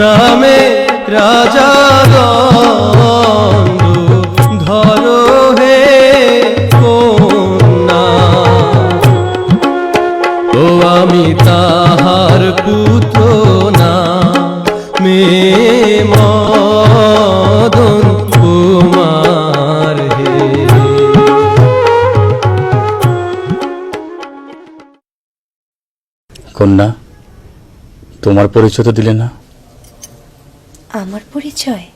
নামে রাজা ধরো হে কন্যা। ও আমি তাহার পুত্র না, মে মদন কন্যা, তোমার পরিচয় তো দিলে না? আমার পরিচয়?